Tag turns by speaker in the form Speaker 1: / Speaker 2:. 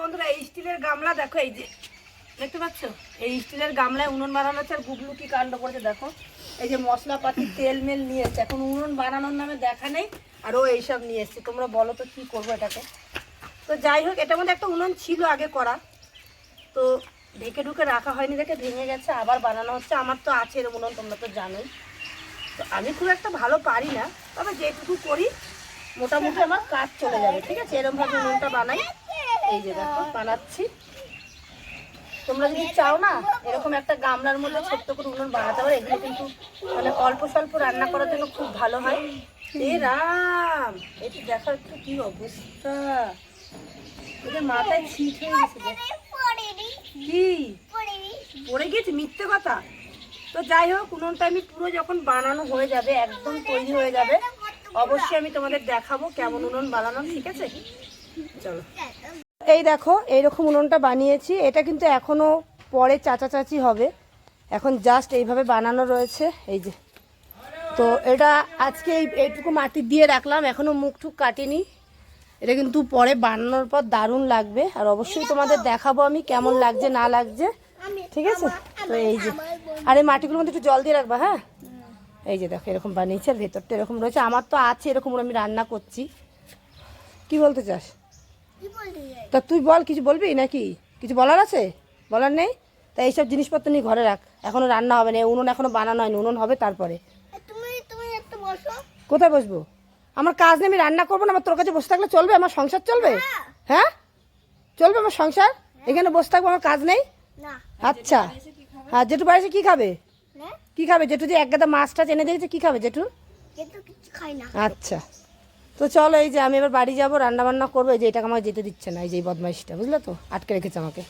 Speaker 1: বন্ধুরা, এই স্টিলের গামলা দেখো, এই যে, দেখতে এই স্টিলের গামলায় উনুন বানানো হচ্ছে, আর কাণ্ড দেখো। এই যে নিয়ে এখন উনুন বানানোর নামে দেখা নেই এইসব নিয়ে তোমরা বলো তো, কি করব এটাকে? তো যাই হোক একটা উনুন ছিল আগে করা, তো ঢেকে ঢুকে রাখা হয়নি, দেখে ভেঙে গেছে, আবার বানানো হচ্ছে। আমার তো আছে এরকম উনুন, তোমরা তো জানোই। তো আমি খুব একটা ভালো পারি না, তবে যেটুকু করি মোটামুটি আমার কাজ চলে যাবে, ঠিক আছে? এরকম ভাবে উনুনটা বানাই। এই যে দেখো, বানাচ্ছি। তোমরা যদি চাও না, এরকম একটা গামলার মধ্যে ছোট্ট করে উনুন বানাতে পারো, এগুলো কিন্তু মানে অল্প স্বল্প রান্না করার জন্য খুব ভালো হয়। এ রাম! এটি দেখো একটু কি অবস্থা। এদের মাথায় ছিট হয়ে গেছে। কি? পড়ে গেছে মিথ্যে কথা? তো যাই হোক, উনুনটা আমি পুরো যখন বানানো হয়ে যাবে, একদম তৈরি হয়ে যাবে অবশ্যই আমি তোমাদের দেখাবো কেমন উনুন বানানো, ঠিক আছে? চলো। এই দেখো, এইরকম উনুনটা বানিয়েছি। এটা কিন্তু এখনও পরে চাচা চাচি হবে। এখন জাস্ট এইভাবে বানানো রয়েছে। এই যে। তো এটা আজকে এই এইটুকু মাটি দিয়ে রাখলাম। এখনও মুখ টুক কাটিনি। এটা কিন্তু পরে বানানোর পর দারুণ লাগবে। আর অবশ্যই তোমাদের দেখাবো আমি কেমন লাগছে, না লাগছে। ঠিক আছে? তো এই যে। আর এই মাটিগুলোর মধ্যে একটু জল দিয়ে রাখবা হ্যাঁ? এই যে দেখো এরকম বানিয়েছি আর ভেতরটা এরকম রয়েছে। আমার তো আছে এরকম আমি রান্না করছি। কি বলতে চাস? তা তুই বল কিছু বলবি নাকি? কিছু বলার আছে? বলার নেই? তা এইসব জিনিসপত্র নিয়ে ঘরে রাখ। এখনও রান্না হবে না উনুন এখনও বানানো হয়নি উনুন হবে তারপরে। কোথায় বসবো? আমার কাজ নেই আমি রান্না করব না আমার তোর কাছে বসে থাকলে চলবে? আমার সংসার চলবে? হ্যাঁ? চলবে আমার সংসার? এখানে বসে থাকব আমার কাজ নেই? আচ্ছা। হ্যাঁ জেঠু বাড়িতে কি খাবে? কি খাবে জেঠু যে এক গাদা মাছটা এনে দিয়েছে কি খাবে জেঠু?
Speaker 2: কিছু খাই না।
Speaker 1: আচ্ছা। তো চলো এই যে আমি এবার বাড়ি যাব রান্না বান্না করব এই যে এটাকে আমাকে যেতে দিচ্ছে না এই যে বদমাইশটা বুঝলে তো? আটকে রেখেছে আমাকে।